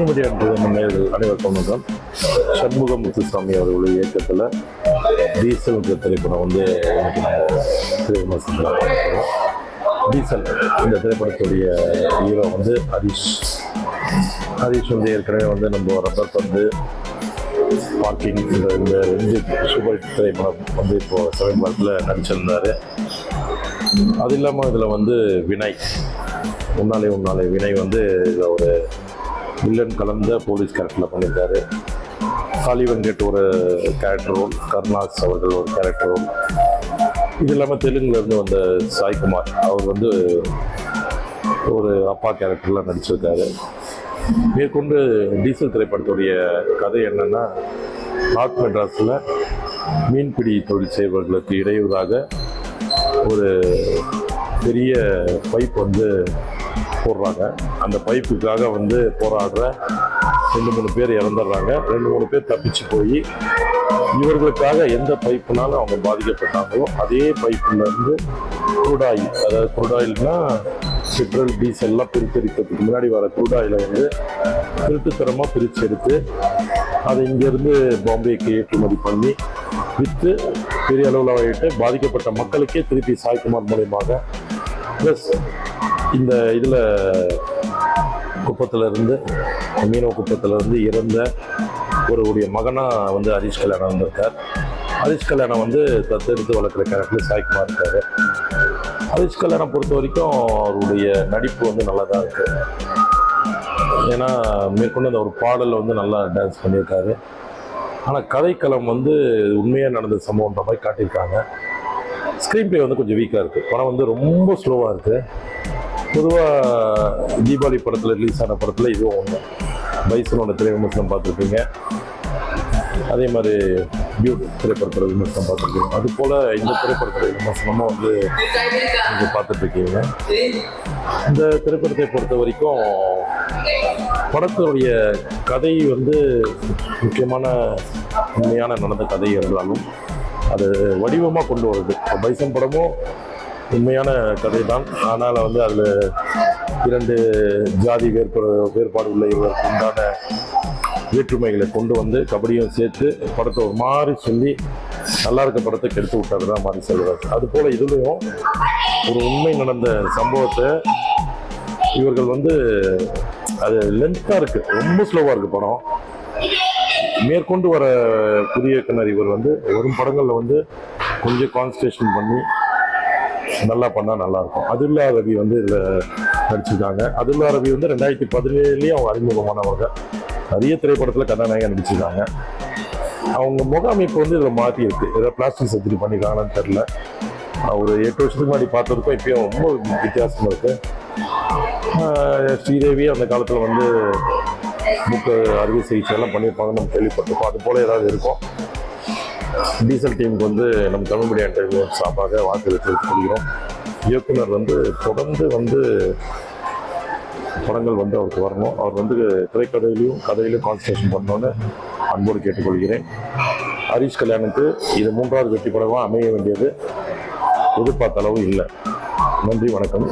Tamil media அனைவருக்கும் வணக்கம். சண்முக முத்துசாமி அவர்களுடைய இயக்கத்தில் டீசல் திரைப்படம் வந்து டீசல் இந்த திரைப்படத்துடைய ஹீரோ வந்து ஹரிஷ். ஹரிஷ் வந்து ஏற்கனவே வந்து நம்ம ரப்பர் பந்து பார்க்கிங் இந்த இந்த ரெண்டு சூப்பர் திரைப்படம் வந்து இப்போ சமீபத்தில் நடிச்சிருந்தார். அது இல்லாமல் இதில் வந்து வினய். உன்னாலே உன்னாலே வினய் வந்து இதுல ஒரு வில்லன் கலந்த போலீஸ் கேரக்டரில் பண்ணியிருக்காரு. காளி வெங்கட் ஒரு கேரக்டர் ரோல் கருணாஸ் அவர்கள் ஒரு கேரக்டர் ரோல். இது இல்லாமல் தெலுங்குலேருந்து வந்த சாய்குமார். அவர் வந்து ஒரு அப்பா கேரக்டரில் நடிச்சிருக்காரு. மேற்கொண்டு டீசல் திரைப்படத்துடைய கதை என்னென்னா நார்த் மெட்ராஸில் மீன்பிடி தொழில் செய்பவர்களுக்கு இடையூறாக ஒரு பெரிய பைப் வந்து போடுறாங்க. அந்த பைப்புக்காக வந்து போராடுற ரெண்டு மூணு பேர் இறந்துடுறாங்க. ரெண்டு மூணு பேர் தப்பிச்சு போய் இவர்களுக்காக எந்த பைப்புனாலும் அவங்க பாதிக்கப்பட்டாங்களோ அதே பைப்புலேருந்து குருடாயில் அதாவது குருடாயில்னா பெட்ரோல் டீசல்லாம் எல்லாம் முன்னாடி வர குருடாயில வந்து திருட்டுத்தரமாக பிரித்து எடுத்து அதை இங்கேருந்து பாம்பேக்கு ஏற்றுமதி பண்ணி விற்று பெரிய அளவில் ஆகிட்டு பாதிக்கப்பட்ட மக்களுக்கே திருப்பி சாய்குமார் மூலியமாக ப்ளஸ் இந்த இதில் குப்பத்தில் இருந்து மீனவ குப்பத்தில் இருந்து இறந்த ஒருவருடைய மகனாக வந்து ஹரிஷ் கல்யாணம் வந்திருக்கார். ஹரிஷ் கல்யாணம் வந்து தத்தெடுத்து வளர்க்குற கேரக்டர் சாய்க்குமா இருக்கார். ஹரிஷ் கல்யாணம் பொறுத்த வரைக்கும் அவருடைய நடிப்பு வந்து நல்லா தான் இருக்குது ஏன்னா மேற்கொண்டு அந்த ஒரு பாடலில் வந்து நல்லா டான்ஸ் பண்ணியிருக்காரு. ஆனால் கதைக்களம் வந்து உண்மையாக நடந்த சம்பவம்ன்ற மாதிரி காட்டியிருக்காங்க. ஸ்க்ரீன் பிளே வந்து கொஞ்சம் வீக்காக இருக்குது படம் வந்து ரொம்ப ஸ்லோவாக இருக்குது பொதுவாக தீபாவளி படத்தில் ரிலீஸ் ஆன படத்தில் இதுவும் ஒன்று பைசனோட திரை விமர்சனம் பார்த்துருப்பீங்க. அதே மாதிரி பியூட் திரைப்படத்தில் விமர்சனம் பார்த்துருக்கீங்க அது போல் இந்த திரைப்படத்தோட விமர்சனமும் வந்து நீங்கள் பார்த்துட்ருக்கீங்க இந்த திரைப்படத்தை பொறுத்த வரைக்கும் படத்தினுடைய கதை வந்து முக்கியமான உண்மையான நடந்த கதை இருந்தாலும் அது வடிவமாக கொண்டு வருது. பைசன் படமும் உண்மையான கதை தான் ஆனால் வந்து அதில் இரண்டு ஜாதி வேறுபாடு வேறுபாடு உள்ள இவருக்கு உண்டான வேற்றுமைகளை கொண்டு வந்து கபடியும் சேர்த்து படத்தை ஒரு மாதிரி சொல்லி நல்லா இருக்க படத்தை கெடுத்து விட்டாரு தான் மாறி செல்வராஜ் அது போல் இதுலேயும் ஒரு உண்மை நடந்த சம்பவத்தை இவர்கள் வந்து அது லென்த்தாக இருக்குது ரொம்ப ஸ்லோவாக இருக்குது படம். மேற்கொண்டு வர புதிய இயக்குனர் இவர் வந்து வரும் படங்களில் வந்து கொஞ்சம் கான்சன்ட்ரேஷன் பண்ணி நல்லா பண்ணால் நல்லாயிருக்கும். அதுல்லா ரவி வந்து இதில் நடிச்சிருக்காங்க. அதுல்லா ரவி வந்து ரெண்டாயிரத்தி பதினேழுலேயும் அவங்க அறிமுகமானவங்க. நிறைய திரைப்படத்தில் கதாநாயகன் நடிச்சிருக்காங்க. அவங்க முக அமைப்பு வந்து இதில் மாற்றி இருக்கு ஏதாவது பிளாஸ்டிக் சர்ஜரி பண்ணிருக்காங்கன்னு தெரில ஒரு எட்டு வருஷத்துக்கு முன்னாடி பார்த்ததுக்கும் இப்பயும் ரொம்ப வித்தியாசமாக இருக்கு. ஸ்ரீதேவி அந்த காலத்தில் வந்து மூக்கு அறுவை சிகிச்சை எல்லாம் பண்ணியிருப்பாங்கன்னு நம்ம கேள்விப்பட்டிருக்கோம். அது போல் ஏதாவது இருக்கும். டீசல் டீமுக்கு வந்து நம்ம தமிழ் மீடியா இன்டர்வியூ சார்பாக வாழ்த்துக்களை தெரிவித்துக் கொள்கிறோம். இயக்குனர் வந்து தொடர்ந்து வந்து படங்கள் வந்து அவருக்கு வரணும். அவர் வந்து திரைக்கதையிலையும் கதையிலையும் கான்சன்ட்ரேஷன் பண்ணணும்னு அன்போடு கேட்டுக்கொள்கிறேன். ஹரிஷ் கல்யாணுக்கு இது மூன்றாவது வெற்றி படமாக அமைய வேண்டியது எதிர்பார்த்த அளவு இல்லை. நன்றி வணக்கம்.